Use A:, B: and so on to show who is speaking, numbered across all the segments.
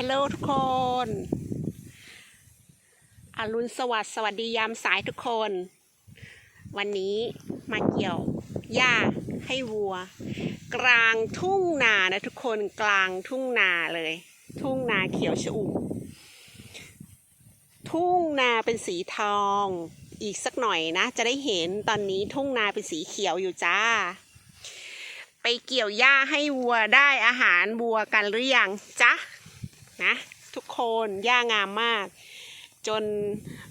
A: ฮลโหลทุกคนอรุณสวัสดิ์สวัสดียามสายทุกคน วันนี้มาเกี่ยวหญ้าให้วัว กลางทุ่งนานะทุกคนกลางทุ่งนาเลย ทุ่งนาเขียวชอุ่มทุ่งนาเป็นสีทอง อีกสักหน่อยนะ จะได้เห็นตอนนี้ทุ่งนาเป็นสีเขียวอยู่จ้า ไปเกี่ยวหญ้าให้วัวได้อาหารวัวกันหรือยังจ๊ะ นะ ทุกคนหญ้างามมาก จน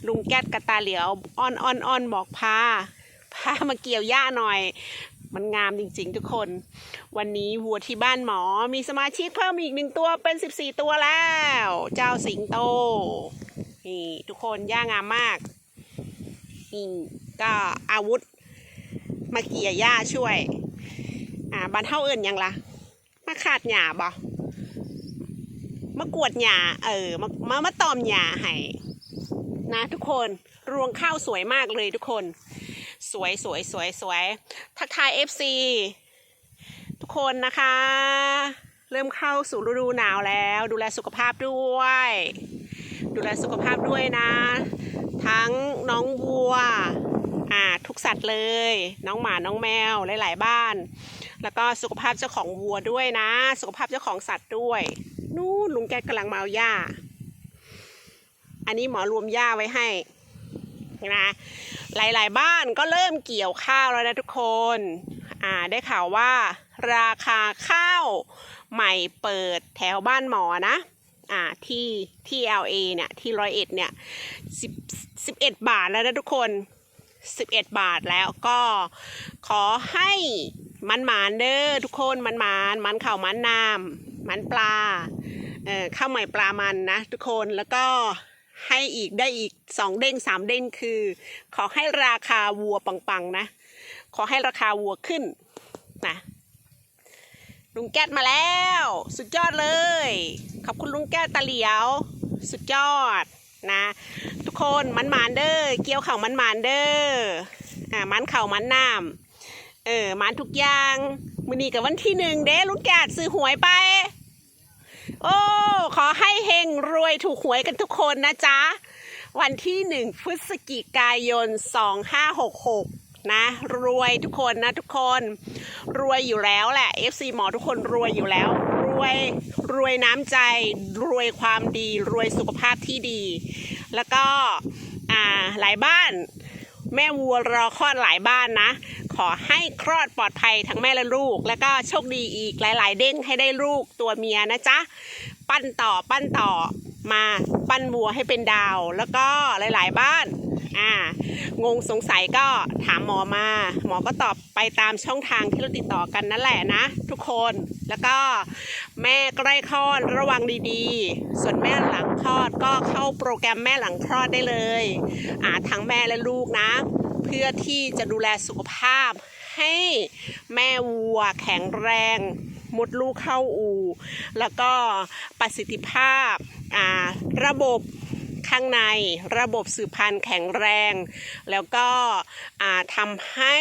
A: ลุงแก๊ดกระตาเหลียวอ้อนอ้อนอ้อนบอกพาพามาเกี่ยวหญ้าหน่อย มันงามจริงๆทุกคน วันนี้วัวที่บ้านหมอมีสมาชิกเพิ่มอีกหนึ่งตัวเป็นสิบสี่ตัวแล้ว เจ้าสิงโตนี่ทุกคนหญ้างามมากนี่ก็อาวุธมาเกี่ยหญ้าช่วย อ่าบ้านเท่าเอิญยังละมาขาดหญ้าบ่ มากวดหญ้าเออมามามาตอมหญ้าให้นะทุกคนรวงข้าวสวยมากเลยทุกคน สวยสวยสวยสวยทักทาย FC ทุกคนนะคะ เริ่มเข้าสู่ฤดูหนาวแล้ว ดูแลสุขภาพด้วย ดูแลสุขภาพด้วยนะ ทั้งน้องวัวอ่าทุกสัตว์เลย น้องหมาน้องแมวหลาย ๆ บ้าน แล้วก็สุขภาพเจ้าของวัวด้วยนะ สุขภาพเจ้าของสัตว์ด้วย นู่นลุงแกกำลังมาเอาหญ้า อันนี้หมอรวมหญ้าไว้ให้นะหลายๆ บ้านก็เริ่มเกี่ยวข้าวแล้วนะทุกคนอ่าได้ข่าวว่า ราคาข้าวใหม่เปิดแถวบ้านหมอนะอ่าที่ที่ LA เนี่ยที่ร้อยเอ็ดเนี่ยสิบสิบเอ็ดบาทแล้วนะทุกคนสิบเอ็ดบาทแล้วก็ขอให้มันหมานเด้อทุกคนมันหมานมันข่าวมันน้ำมันปลา ข้าวใหม่ปลามันนะทุกคนแล้วก็ให้อีกได้อีกสองเด้งสามเด้งคือ ขอให้ราคาวัวปังๆนะ ขอให้ราคาวัวขึ้นนะลุงแก๊ดมาแล้ว สุดยอดเลย ขอบคุณลุงแก๊ดตาเหลียว สุดยอดนะ ทุกคนมันมานเด้อเกี่ยวเข่ามันมานเด้ออ่ามันเข่ามันน้ำเออมันทุกอย่างมือนีกับวันที่หนึ่งเด้ลุงแก๊ดซื้อหวยไป โอ้ ขอให้เฮงรวยถูกหวยกันทุกคนนะจ๊ะ วันที่หนึ่งพฤศจิกายน 2566 นะ รวยทุกคนนะทุกคน รวยอยู่แล้วแหละ FC หมอทุกคนรวยอยู่แล้ว รวยรวยน้ำใจ รวยความดี รวยสุขภาพที่ดี แล้วก็อ่าหลายบ้าน แม่วัวรอคลอดหลายบ้านนะ ขอให้คลอดปลอดภัยทั้งแม่และลูก แล้วก็โชคดีอีกหลาย ๆ เด้งให้ได้ลูกตัวเมียนะจ๊ะ ปั้นต่อปั้นต่อมาปั้นวัวให้เป็นดาว แล้วก็หลาย ๆ บ้านอ่างงสงสัยก็ถามหมอมา หมอก็ตอบไปตามช่องทางที่เราติดต่อกันนั่นแหละนะ ทุกคนแล้วก็แม่ใกล้คลอดระวังดีๆ ส่วนแม่หลังคลอดก็เข้าโปรแกรมแม่หลังคลอดได้เลยอ่าทั้งแม่และลูกนะ เพื่อที่จะดูแลสุขภาพ ให้แม่วัวแข็งแรงมดลูกเข้าอู่ แล้วก็ประสิทธิภาพาระบบข้างในระบบสืบพันธุ์แข็งแรง แล้วก็ทำให้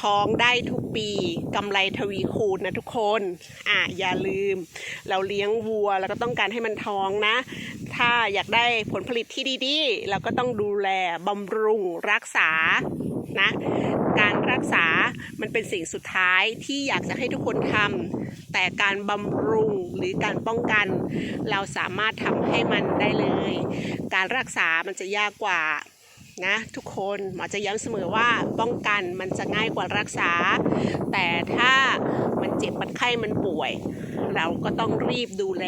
A: ท้องได้ทุกปีกำไรทวีคูณนะทุกคน อ่าอย่าลืม เราเลี้ยงวัวแล้วก็ต้องการให้มันท้องนะ ถ้าอยากได้ผลผลิตที่ดีๆ เราก็ต้องดูแลบำรุงรักษานะการรักษา มันเป็นสิ่งสุดท้ายที่อยากจะให้ทุกคนทำ แต่การบำรุงหรือการป้องกัน เราสามารถทำให้มันได้เลย การรักษามันจะยากกว่า นะทุกคนหมอจะย้ำเสมอว่าป้องกันมันจะง่ายกว่ารักษา แต่ถ้ามันเจ็บมันไข้มันป่วย เราก็ต้องรีบดูแล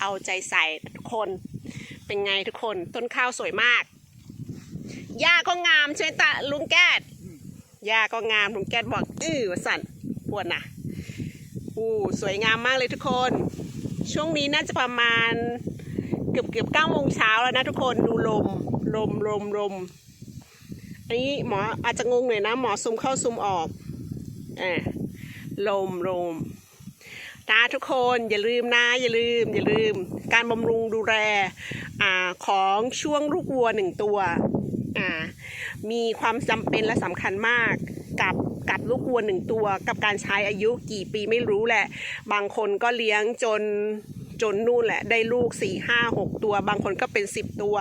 A: เอาใจใส่ทุกคนเป็นไงทุกคนต้นข้าวสวยมากหญ้าก็งามใช่ไหมตาลุงแก้ดหญ้าก็งามลุงแก๊สบอกอื้อสั่นปวดนะอู้สวยงามมากเลยทุกคน ช่วงนี้น่าจะประมาณเกือบเกือบเก้าโมงเช้าแล้วนะทุกคนดูลมลมลมลม อันนี้หมออาจจะงงหน่อยนะ หมอซูมเข้าซูมออกอ่าลมลมนะทุกคนอย่าลืมนะอย่าลืม อย่าลืม การบำรุงดูแลอ่าของช่วงลูกวัวหนึ่งตัวอ่ามีความจำเป็นและสำคัญมากกับกับลูกวัวหนึ่งตัว กับการใช้อายุกี่ปีไม่รู้แหละ บางคนก็เลี้ยงจนจนนู่นแหละ ได้ลูกสี่ห้าหกตัว บางคนก็เป็นสิบตัว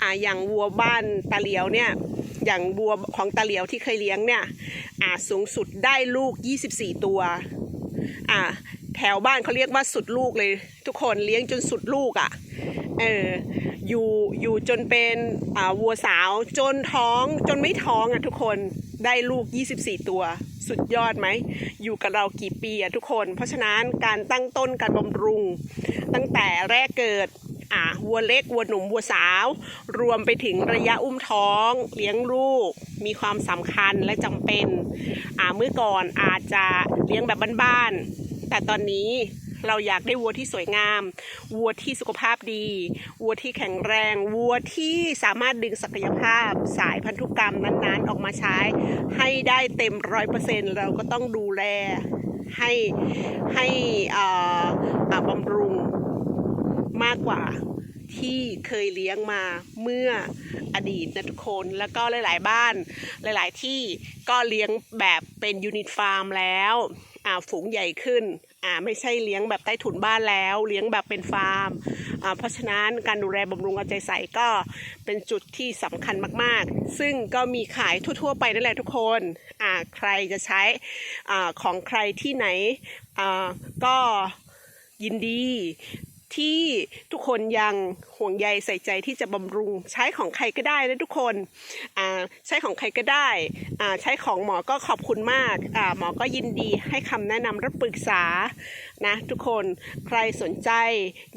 A: อ่าอย่างวัวบ้านตาเหลียวเนี่ย อย่างวัวของตาเหลียวที่เคยเลี้ยงเนี่ยอ่าสูงสุดได้ลูก 24 ตัวอ่าแถวบ้านเขาเรียกว่าสุดลูกเลย ทุกคนเลี้ยงจนสุดลูกอะ่ะเอออยู่อยู่จนเป็นอ่าวัวสาวจนท้องจนไม่ท้องอะ่ะทุกคนได้ลูก 24 ตัว สุดยอดไหม อยู่กับเรากี่ปีอะทุกคน เพราะฉะนั้นการตั้งต้นการบำรุง ตั้งแต่แรกเกิด อ่าวัวเล็กวัวหนุ่มวัวสาว รวมไปถึงระยะอุ้มท้อง เลี้ยงลูก มีความสำคัญและจำเป็นอ่าเมื่อก่อนอาจจะเลี้ยงแบบบ้านๆแต่ตอนนี้เราอยากได้วัวที่สวยงาม วัวที่สุขภาพดี วัวที่แข็งแรง วัวที่สามารถดึงศักยภาพ สายพันธุกรรมนั้นๆ ออกมาใช้ ให้ได้เต็มร้อยเปอร์เซ็นเราก็ต้องดูแลให้ให้อ่าอ่าบำรุง มากกว่าที่เคยเลี้ยงมาเมื่ออดีตนะทุกคนแล้วก็หลาย ๆ บ้านหลาย ๆ ที่ก็เลี้ยงแบบเป็นยูนิตฟาร์มแล้วอ่าฝูงใหญ่ขึ้นอ่าไม่ใช่เลี้ยงแบบใต้ถุนบ้านแล้ว เลี้ยงแบบเป็นฟาร์มอ่าเพราะฉะนั้นการดูแลบำรุงเอาใจใส่ก็เป็นจุดที่สำคัญมาก ๆ ซึ่งก็มีขายทั่ว ๆ ไปนั่นแหละทุกคนอ่าใครจะใช้อาของใครที่ไหนอ่าก็ยินดี ที่ทุกคนยังห่วงใยใส่ใจที่จะบำรุง ใช้ของใครก็ได้นะทุกคนใช้ของใครก็ได้ ใช้ของหมอก็ขอบคุณมาก หมอก็ยินดีให้คำแนะนำและปรึกษานะทุกคนใครสนใจ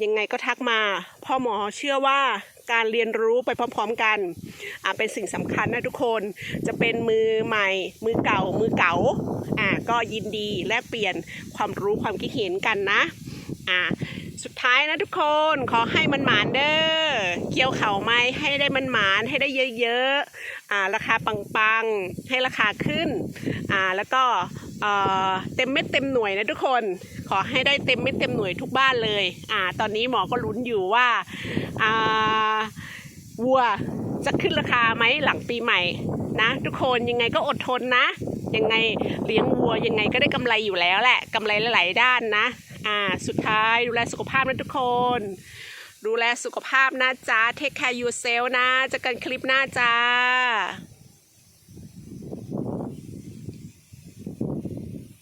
A: ยังไงก็ทักมาพ่อหมอเชื่อว่าการเรียนรู้ไปพร้อมๆกัน อ่า เป็นสิ่งสำคัญนะทุกคน จะเป็นมือใหม่ มือเก่า มือเก่า อ่า ก็ยินดีแลกเปลี่ยนความรู้ความคิดเห็นกันนะ อ่า สุดท้ายนะทุกคนขอให้มันหมานเด้อเกี่ยวเข่าไม้ให้ได้มันหมานให้ได้เยอะๆอ่าราคาปังๆให้ราคาขึ้นอ่าแล้วก็เต็มเม็ดเต็มหน่วยนะทุกคนขอให้ได้เต็มเม็ดเต็มหน่วยทุกบ้านเลยอ่าตอนนี้หมอก็ลุ้นอยู่ว่าอ่าวัวจะขึ้นราคาไหมหลังปีใหม่นะทุกคนยังไงก็อดทนนะ ยังไงเลี้ยงวัวยังไงก็ได้กำไรอยู่แล้วแหละกำไรหลาย ๆ ด้านนะ อ่า สุดท้ายดูแลสุขภาพนะทุกคน ดูแลสุขภาพนะจ๊ะ take care yourself นะเจอกันคลิปหน้าจ้า